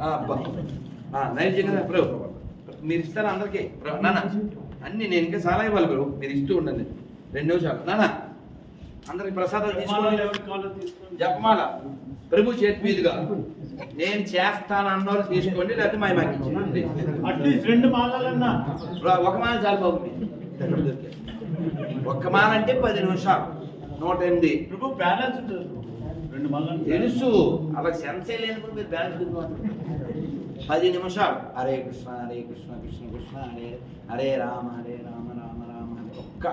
ఆ, అబ్బా. ఆ, నైవేద్యం కదా బ్రో. మీరు ఇస్తారా అందరికీ? నాన్న అన్ని నేను ఇంకా చాలా ఇవ్వాలి బ్రో. మీరు ఇస్తూ ఉండండి. రెండు నిమిషాలు. నాన్న అందరికి ప్రసాదాలు తీసుకోవాలి జపమాల. ప్రభు చేతి మీదుగా. నేను చేస్తాను అన్నోరు తీసుకోండి లేకపోతే మా మాకి రెండు మాలలన్నా. బ్రో, ఒక మాల చాలు బాబు మీకు. ఒక్క మాల అంటే పది నిమిషాలు. నూట ఎనిమిది. ప్రభు బ్యాలెన్స్ ఉంటుంది. రెండు మాలలు తెలుసు. అలా సెన్సే లేనప్పుడు మీరు బ్యాలెన్స్ పది నిమిషాలు. హరే కృష్ణ హరే కృష్ణ కృష్ణ కృష్ణ హరే హరే రామ హరే రామ రామ రామ హరే ఒక్క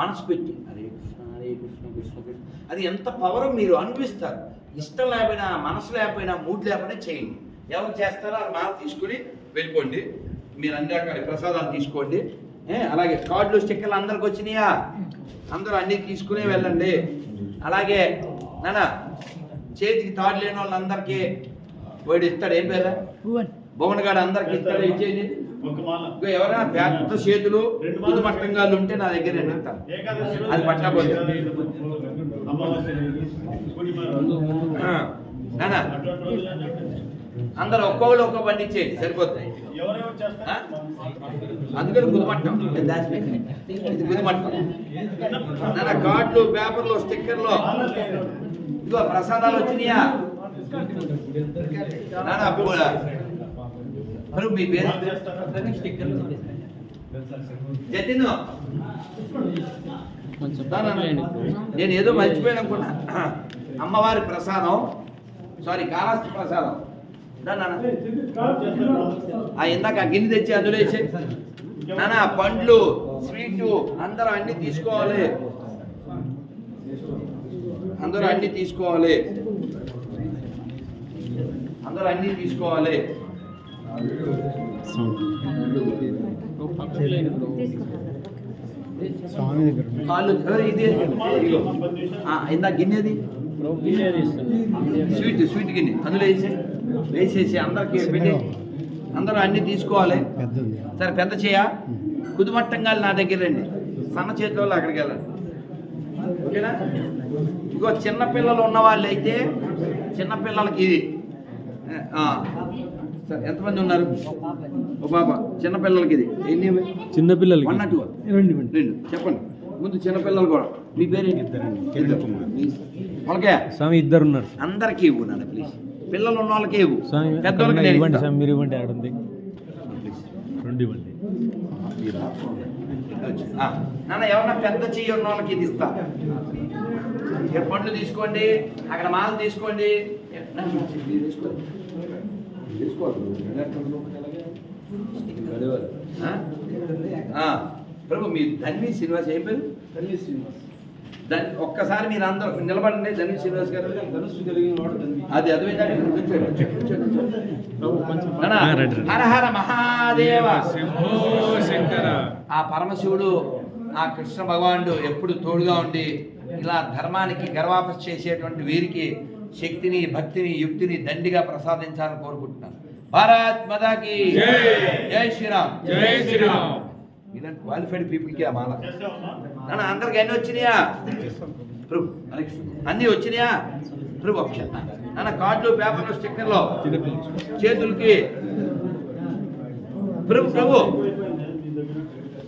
మనసు పెట్టి హరే కృష్ణ హరే కృష్ణ కృష్ణ కృష్ణ. అది ఎంత పవర్ మీరు అనిపిస్తారు. ఇష్టం లేకపోయినా మనసు లేకపోయినా మూడ్ లేకపోయినా చేయండి. ఎవరు చేస్తారో అది మాల తీసుకుని వెళ్ళిపోండి. మీరు అన్ని రకాల ప్రసాదాలు తీసుకోండి. అలాగే కార్డులు స్టిక్కర్లు అందరికి వచ్చినాయా? అందరూ అన్ని తీసుకునే వెళ్ళండి. అలాగే నాన్న చేతికి తాడు లేని వాళ్ళందరికీ వాడు ఇస్తాడు. ఏం పేరు భువన్. గారు అందరికి ఇస్తాడు? ఇచ్చేది? ఎవరైనా పెద్ద చేతులు ముందు మట్టంగా ఉంటే నా దగ్గర నేను ఇస్తాను అది పట్టకపోతే. అమావాస్య అందరూ ఒక్కొక్కరు ఒక్కో బండి ఇచ్చేయండి సరిపోతాయి. అందుకని గుదిమట్టం నేను దాచిపెట్టాను. ఇది గుదిమట్టం కార్డులు పేపర్లు స్టిక్కర్లు. ఇదిగో ప్రసాదాలు వచ్చినాయా? నాన్న అప్పుడు మరి మీ పేరు? జతిన్. నేను ఏదో మర్చిపోయాను అనుకున్నా. అమ్మవారి ప్రసాదం. సారీ కాళహస్తి ప్రసాదం. ఇందాక ఆ గిన్నె తెచ్చి అందులో వేసే. నాన్న పండ్లు స్వీటు అందరూ అన్ని తీసుకోవాలి. అందరూ అన్ని తీసుకోవాలి. అందరూ అన్ని తీసుకోవాలి. స్వామి దగ్గర కాళ్ళు ఇది ఇందాక గిన్నెది? స్వీట్ స్వీట్ గిన్నె. అందులో వేసి. వేసేసి అందరికి పెట్టి అందరూ అన్ని తీసుకోవాలి. సరే పెద్ద చేయ. కుదుమట్టంగా నా దగ్గర రండి. సన్న చేతిలో వాళ్ళు అక్కడికి వెళ్ళండి. ఓకేనా? ఇగో చిన్న పిల్లలు ఉన్న వాళ్ళు అయితే చిన్న పిల్లలకి ఇది. ఆ, సరే ఎంతమంది ఉన్నారు? ఓ బాబా చిన్న పిల్లలకి ఇది. ఎన్ని? చిన్న పిల్లలకి. One two. రెండు రెండు. చెప్పండి. ముందు చిన్న పిల్లలు కూడా. మీ పేరు ఏంటి వాళ్ళకే? స్వామి ఇద్దరు ఉన్నారు. అందరికీ ఇవ్వు నాన్న ప్లీజ్ పిల్లలు ఉన్న వాళ్ళకి ఇవ్వు నేను ఇవ్వండి మీరు ఇవ్వండి ఆడ ఉంది రెండు ఇవ్వండి ఆ, నాన్న ఎవరన్నా పెద్ద చెయ్యి ఉన్న వాళ్ళకి ఇది ఇస్తా ఇక్కడ పండ్లు తీసుకోండి అక్కడ మాల తీసుకోండి మీరు ప్రభు మీ ధన్వి శ్రీనివాస్ ఏం పేరు దాన్ని ఒక్కసారి మీరు అందరూ నిలబడండి. ధన్వి శ్రీనివాస్ గారు. అది అదే ఆ. హర హర మహాదేవ. పరమశివుడు ఆ కృష్ణ భగవానుడు ఎప్పుడు తోడుగా ఉండి ఇలా ధర్మానికి గర్వాపస్ చేసేటువంటి వీరికి శక్తిని భక్తిని యుక్తిని దండిగా ప్రసాదించాలని కోరుకుంటున్నాను. భారత్ మదాకి జై. జై శ్రీరామ్. జై శ్రీరామ్. ఇలాంటి క్వాలిఫైడ్ పీపుల్కి ఆ మాల. చేస్తావమ్మా నాన్న అందరికి అన్ని వచ్చినాయా? ప్రభు అన్నీ అన్ని వచ్చినాయా? ప్రభు అక్ష క్షణం. నాన్న కార్డులు పేపర్లు స్టిక్కర్లు చేతులకి. ప్రభు ప్రభు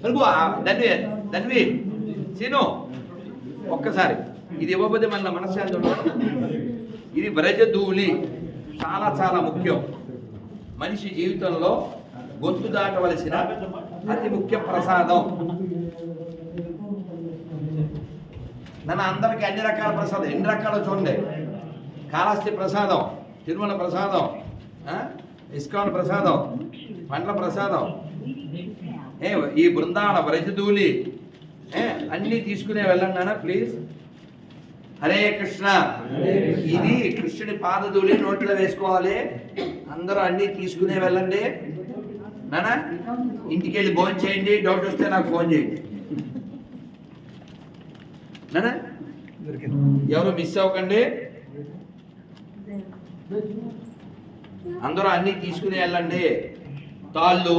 ప్రభు ఆ ధన్వి ధన్వి సీను ఒక్కసారి. ఇది ఇవ్వబోతే మన మనశ్శాంతి ఇది ఇది బ్రజధూళి చాలా చాలా ముఖ్యం. మనిషి జీవితంలో గొంతు దాటవలసిన అతి ముఖ్య ప్రసాదం. నన్ను అందరికీ అన్ని రకాల ప్రసాదం ఎన్ని రకాలు చూడండి. కాళహస్తి ప్రసాదం తిరుమల ప్రసాదం? ఇస్కాన్ ప్రసాదం పండ్ల ప్రసాదం. ఏ ఈ బృందావన వ్రజధూళి ఏ అన్నీ తీసుకునే వెళ్ళండి ప్లీజ్ హరే కృష్ణ. ఇది కృష్ణుడి పాదధూళి నోట్లో వేసుకోవాలి. అందరూ అన్నీ తీసుకునే వెళ్ళండి. నానా? ఇంటికి వెళ్ళి ఫోన్ చేయండి డౌట్ వస్తే నాకు ఫోన్ చేయండి. నానా? ఎవరు మిస్ అవ్వకండి. అందరూ అన్ని తీసుకుని వెళ్ళండి. తాళ్ళు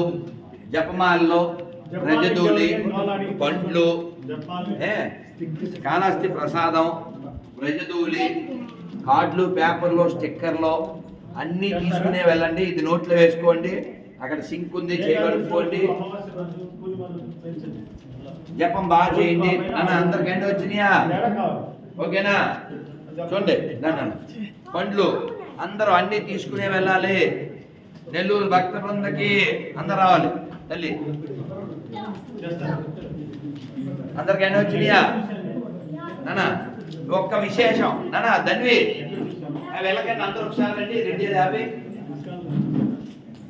జపమాలలో రజదూలి పండ్లు చెప్పాలి కాళహస్తి ప్రసాదం రజదూలి కార్డులు పేపర్లు స్టిక్కర్లు అన్నీ తీసుకునే వెళ్ళండి. ఇది నోట్లో వేసుకోండి. అక్కడ సింక్ ఉంది పెంచండి. జపం బాగా చేయండి. అన్న అందరికంటే వచ్చినాయా. ఓకేనా? చూడండి. పండ్లు అందరూ అన్ని తీసుకునే వెళ్ళాలి. నెల్లూరు భక్త బృందకి అందరు రావాలి. తల్లి. అందరికైనా వచ్చినాయా? నాన్న ఒక్క విశేషం. నాన్న ధన్వి. వెళ్ళకండి అందరూ ఒకసారి రండి. రెడ్డి హ్యాపీ